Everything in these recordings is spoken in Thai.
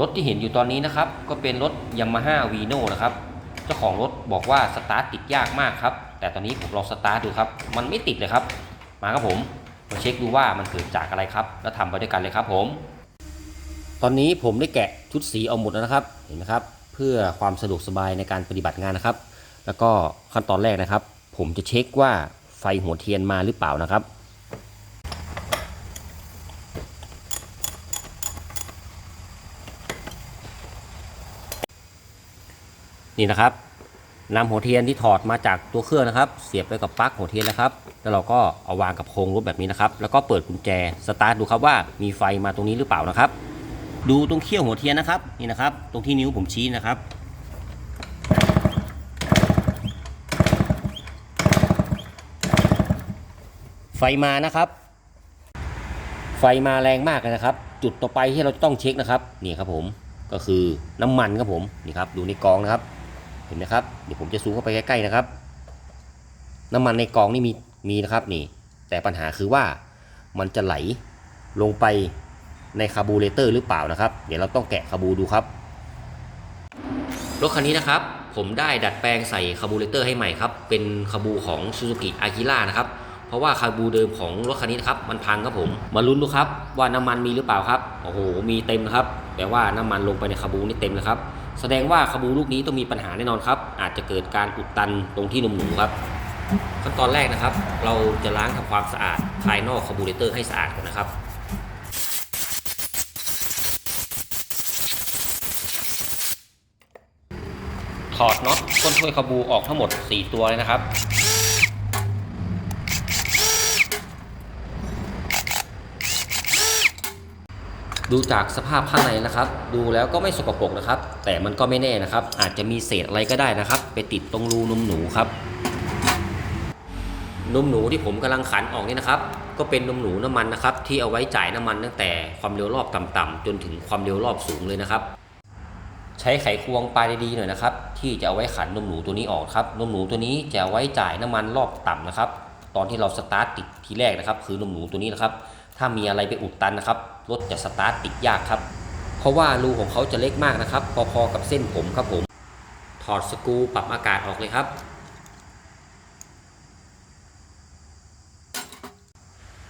รถที่เห็นอยู่ตอนนี้นะครับ ก็เป็นรถยามาฮ่าวีโนนะครับ เจ้าของรถบอกว่าสตาร์ทติดยากมากครับ แต่ตอนนี้ผมลองสตาร์ทดูครับ มันไม่ติดเลยครับ มาครับผมมาเช็คดูว่ามันเกิดจากอะไรครับ แล้วทำไปด้วยกันเลยครับผม ตอนนี้ผมได้แกะชุดสีเอาหมดแล้วนะครับ เห็นไหมครับ เพื่อความสะดวกสบายในการปฏิบัติงานนะครับ แล้วก็ขั้นตอนแรกนะครับ ผมจะเช็คว่าไฟหัวเทียนมาหรือเปล่านะครับ นี่นะครับนำหัวเทียนที่ถอดมาจากตัวเครื่องนะครับ เสียบไปกับปลั๊กหัวเทียนนะครับ แล้วเราก็เอาวางกับโครงรถแบบนี้นะครับ แล้วก็เปิดกุญแจสตาร์ทดูครับว่ามีไฟมาตรงนี้หรือเปล่านะครับ ดูตรงเขี้ยวหัวเทียนนะครับนี่นะครับ ตรงที่นิ้วผมชี้นะครับ ไฟมานะครับ ไฟมาแรงมากเลยนะครับ จุดต่อไปที่เราต้องเช็คนะครับนี่ครับผมก็คือน้ำมันครับผมนี่ครับดูในกองนะครับ ห็นไหมครับเดี๋ยวผมจะซูมเข้าไปใกล้ๆนะครับ น้ำมันในกองนี่มีมีนะครับนี่ แต่ปัญหาคือว่ามันจะไหลลงไปในคาร์บูเรเตอร์หรือเปล่านะครับ เดี๋ยวเราต้องแกะคาร์บูดูครับรถคันนี้นะครับ ผมได้ดัดแปลงใส่คาร์บูเรเตอร์ให้ใหม่ครับ เป็นคาร์บูของ Suzuki a g i l a นะครับเพราะว่าคาร์บูเดิมของรถคันนี้นะครับมันพังครับผม มาลุ้นดูครับว่าน้ำมันมีหรือเปล่าครับโอ้โหมีเต็มครับ แต่ว่าน้ำมันลงไปในคาร์บูนี่เต็มแล้วครับ แสดงว่าคาร์บูลูกนี้ต้องมีปัญหาแน่นอนครับ อาจจะเกิดการอุดตันตรงที่นมหนูครับ ขั้นตอนแรกนะครับ เราจะล้างทำความสะอาดภายนอกคาร์บูเรเตอร์ให้สะอาดก่อนนะครับถอดน็อตก้นถ้วยคาบูออกทั้งหมด 4 ตัวเลยนะครับ ดูจากสภาพข้างในนะครับ ดูแล้วก็ไม่สกปรกนะครับ แต่มันก็ไม่แน่นะครับ อาจจะมีเศษอะไรก็ได้นะครับ ไปติดตรงรูนมหนูครับ นมหนูที่ผมกำลังขันออกนี่นะครับ ก็เป็นนมหนูน้ำมันนะครับ ที่เอาไว้จ่ายน้ำมันตั้งแต่ความเร็วรอบต่ำๆจนถึงความเร็วรอบสูงเลยนะครับ ใช้ไขควงปลายดีๆหน่อยนะครับ ที่จะเอาไว้ขันนมหนูตัวนี้ออกครับนมหนูตัวนี้จะเอาไว้จ่ายน้ำมันรอบต่ำนะครับ ตอนที่เราสตาร์ทติดทีแรกนะครับ คือนมหนูตัวนี้นะครับ ถ้ามีอะไรไปอุดตันนะครับ รถจะสตาร์ทติดยากครับ เพราะว่ารูของเขาจะเล็กมากนะครับ พอๆกับเส้นผมครับผม ถอดสกูปรับอากาศออกเลยครับ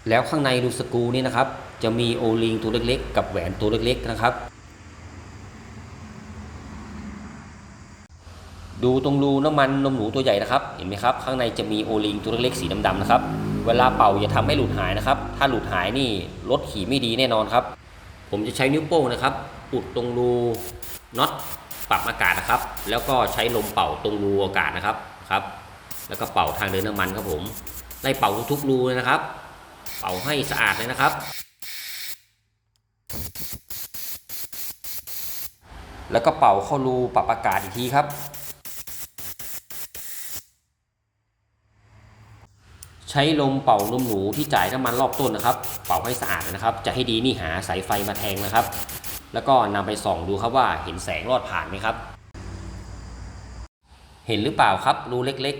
แล้วข้างในรูสกูนี่นะครับ จะมีโอลิงตัวเล็กๆ กับแหวนตัวเล็กๆนะครับดูตรงรูน้ำมันนมหนูตัวใหญ่นะครับ เห็นไหมครับ ข้างในจะมีโอลิงตัวเล็กๆสีดำๆนะครับ เวลาเป่าอย่าทำให้หลุดหายนะครับ ถ้าหลุดหายนี่รถขี่ไม่ดีแน่นอนครับ ผมจะใช้นิ้วโป้งนะครับอุดตรงรูน็อตปรับอากาศนะครับ แล้วก็ใช้ลมเป่าตรงรูอากาศนะครับครับ แล้วก็เป่าทางเดินน้ำมันครับผมไล่เป่าทุกๆรูเลยนะครับ เป่าให้สะอาดเลยนะครับ แล้วก็เป่าเข้ารูปรับอากาศอีกทีครับ ใช้ลมเป่านมหนูที่จ่ายน้ำมันรอบต้นนะครับ เป่าให้สะอาดนะครับ จะให้ดีนี่หาสายไฟมาแทงนะครับ แล้วก็นำไปส่องดูครับว่าเห็นแสงรอดผ่านไหมครับ เห็นหรือเปล่าครับรูเล็ก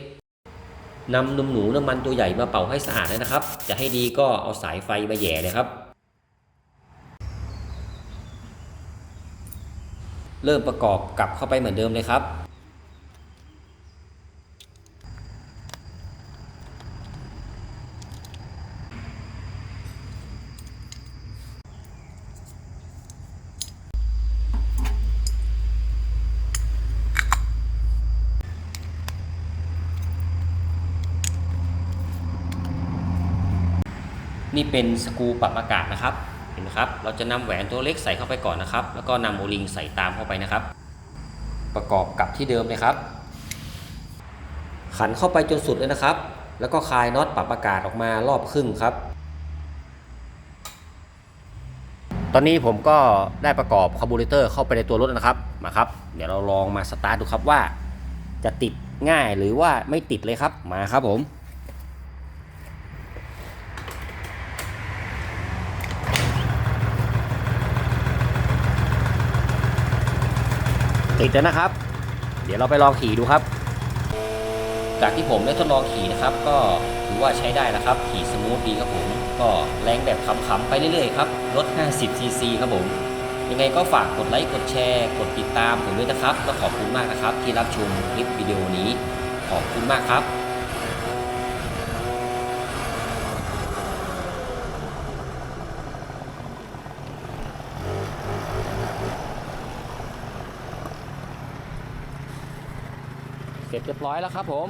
ๆนำนมหนูน้ำมันตัวใหญ่มาเป่าให้สะอาดเลยนะครับ จะให้ดีก็เอาสายไฟมาแหย่เลยครับ เริ่มประกอบกลับเข้าไปเหมือนเดิมเลยครับ นี่เป็นสกรูปรับอากาศนะครับเห็นไหมครับ เราจะนำแหวนตัวเล็กใส่เข้าไปก่อนนะครับ แล้วก็นำโอลิงใส่ตามเข้าไปนะครับ ประกอบกับที่เดิมเลยครับ ขันเข้าไปจนสุดเลยนะครับ แล้วก็คลายน็อตปรับอากาศออกมารอบครึ่งครับ ตอนนี้ผมก็ได้ประกอบคาร์บูเรเตอร์เข้าไปในตัวรถนะครับมาครับ เดี๋ยวเราลองมาสตาร์ทดูครับว่า จะติดง่ายหรือว่าไม่ติดเลยครับมาครับผม ติดแล้วนะครับ เดี๋ยวเราไปลองขี่ดูครับ จากที่ผมได้ทดลองขี่นะครับ ก็ถือว่าใช้ได้นะครับ ขี่สมูทดีครับผม ก็แรงแบบขำๆไปเรื่อยๆครับรถ 50 ซีซีครับผม ยังไงก็ฝากกดไลค์ กดแชร์ กดติดตามผมด้วยนะครับก็ขอบคุณมากนะครับ ที่รับชมคลิปวิดีโอนี้ ขอบคุณมากครับ เสร็จเรียบร้อยแล้วครับผม